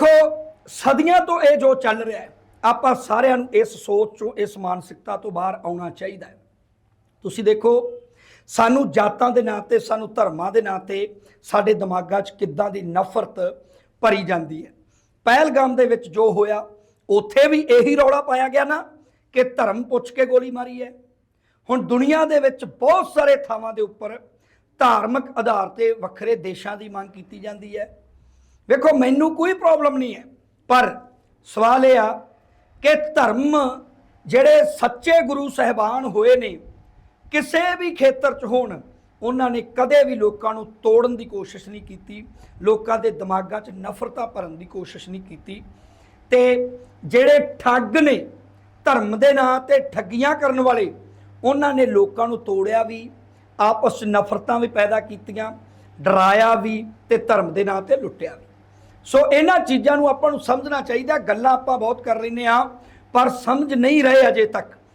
ਦੇਖੋ, ਸਦੀਆਂ ਤੋਂ ਇਹ ਜੋ ਚੱਲ ਰਿਹਾ ਹੈ, ਆਪਾਂ ਸਾਰਿਆਂ ਨੂੰ ਇਸ ਸੋਚ ਚੋਂ, ਇਸ ਮਾਨਸਿਕਤਾ ਤੋਂ ਬਾਹਰ ਆਉਣਾ ਚਾਹੀਦਾ ਹੈ। ਤੁਸੀਂ ਦੇਖੋ, ਸਾਨੂੰ ਜਾਤਾਂ ਦੇ ਨਾਂ ਤੇ, ਸਾਨੂੰ ਧਰਮਾਂ ਦੇ ਨਾਂ ਤੇ, ਸਾਡੇ ਦਿਮਾਗਾਂ 'ਚ ਕਿੱਦਾਂ ਦੀ ਨਫ਼ਰਤ ਭਰੀ ਜਾਂਦੀ ਹੈ। ਪਹਿਲਗਾਮ ਦੇ ਵਿੱਚ ਜੋ ਹੋਇਆ, ਉੱਥੇ ਵੀ ਇਹੀ ਰੌਲਾ ਪਾਇਆ ਗਿਆ ਨਾ ਕਿ ਧਰਮ ਪੁੱਛ ਕੇ ਗੋਲੀ ਮਾਰੀ ਹੈ। ਹੁਣ ਦੁਨੀਆ ਦੇ ਵਿੱਚ ਬਹੁਤ ਸਾਰੇ ਥਾਵਾਂ ਦੇ ਉੱਪਰ ਧਾਰਮਿਕ ਆਧਾਰ ਤੇ ਵੱਖਰੇ ਦੇਸ਼ਾਂ ਦੀ ਮੰਗ ਕੀਤੀ ਜਾਂਦੀ ਹੈ। ਵੇਖੋ ਮੈਨੂੰ ਕੋਈ ਪ੍ਰੋਬਲਮ ਨਹੀਂ ਹੈ। ਪਰ ਸਵਾਲ ਇਹ ਆ ਕਿ ਧਰਮ ਜਿਹੜੇ ਸੱਚੇ ਗੁਰੂ ਸਹਿਬਾਨ ਹੋਏ ਨੇ, ਕਿਸੇ ਵੀ ਖੇਤਰ 'ਚ ਹੋਣ, ਉਹਨਾਂ ਨੇ ਕਦੇ ਵੀ ਲੋਕਾਂ ਨੂੰ ਤੋੜਨ ਦੀ ਕੋਸ਼ਿਸ਼ ਨਹੀਂ ਕੀਤੀ, ਲੋਕਾਂ ਦੇ ਦਿਮਾਗਾਂ 'ਚ ਨਫ਼ਰਤਾਂ ਭਰਨ ਦੀ ਕੋਸ਼ਿਸ਼ ਨਹੀਂ ਕੀਤੀ। ਤੇ ਜਿਹੜੇ ਠੱਗ ਨੇ ਧਰਮ ਦੇ ਨਾਂ ਤੇ ਠੱਗੀਆਂ ਕਰਨ ਵਾਲੇ, ਉਹਨਾਂ ਨੇ ਲੋਕਾਂ ਨੂੰ ਤੋੜਿਆ ਵੀ, ਆਪਸ 'ਚ ਨਫ਼ਰਤਾਂ ਵੀ ਪੈਦਾ ਕੀਤੀਆਂ, ਡਰਾਇਆ ਵੀ ਤੇ ਧਰਮ ਦੇ ਨਾਂ ਤੇ ਲੁੱਟਿਆ ਵੀ। ਸੋ ਇਹਨਾਂ ਚੀਜ਼ਾਂ ਨੂੰ ਆਪਾਂ ਨੂੰ ਸਮਝਣਾ ਚਾਹੀਦਾ, ਗੱਲਾਂ ਆਪਾਂ ਬਹੁਤ ਕਰ ਲੈਨੇ ਆ ਪਰ ਸਮਝ ਨਹੀਂ ਰਹੇ ਅਜੇ ਤੱਕ।